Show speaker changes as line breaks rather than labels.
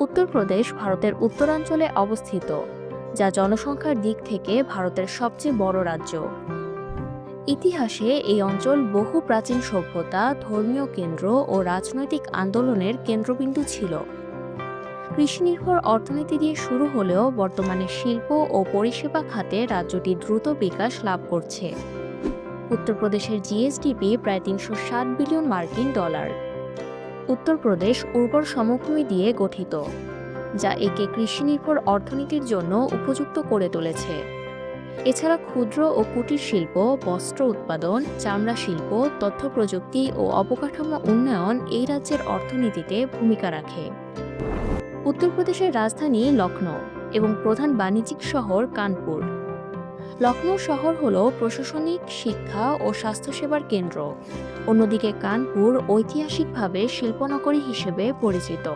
উত্তরপ্রদেশ ভারতের উত্তরাঞ্চলে অবস্থিত, যা জনসংখ্যার দিক থেকে ভারতের সবচেয়ে বড় রাজ্য। ইতিহাসে এই অঞ্চল বহু প্রাচীন সভ্যতা, ধর্মীয় কেন্দ্র ও রাজনৈতিক আন্দোলনের কেন্দ্রবিন্দু ছিল। কৃষিনির্ভর অর্থনীতি দিয়ে শুরু হলেও বর্তমানে শিল্প ও পরিষেবা খাতে রাজ্যটি দ্রুত বিকাশ লাভ করছে। উত্তরপ্রদেশের জিএসডিপি প্রায় তিনশো ষাট বিলিয়ন মার্কিন ডলার। উত্তরপ্রদেশ উর্বর সমভূমি দিয়ে গঠিত, যা একে কৃষিনির্ভর অর্থনীতির জন্য উপযুক্ত করে তুলেছে। এছাড়া ক্ষুদ্র ও কুটির শিল্প, বস্ত্র উৎপাদন, চামড়া শিল্প, তথ্য প্রযুক্তি ও অবকাঠামো উন্নয়ন এই রাজ্যের অর্থনীতিতে ভূমিকা রাখে। উত্তরপ্রদেশের রাজধানী লখনৌ এবং প্রধান বাণিজ্যিক শহর কানপুর। লখনৌ শহর হল প্রশাসনিক, শিক্ষা ও স্বাস্থ্যসেবার কেন্দ্র। অন্যদিকে কানপুর ঐতিহাসিকভাবে শিল্পনগরী হিসেবে পরিচিত।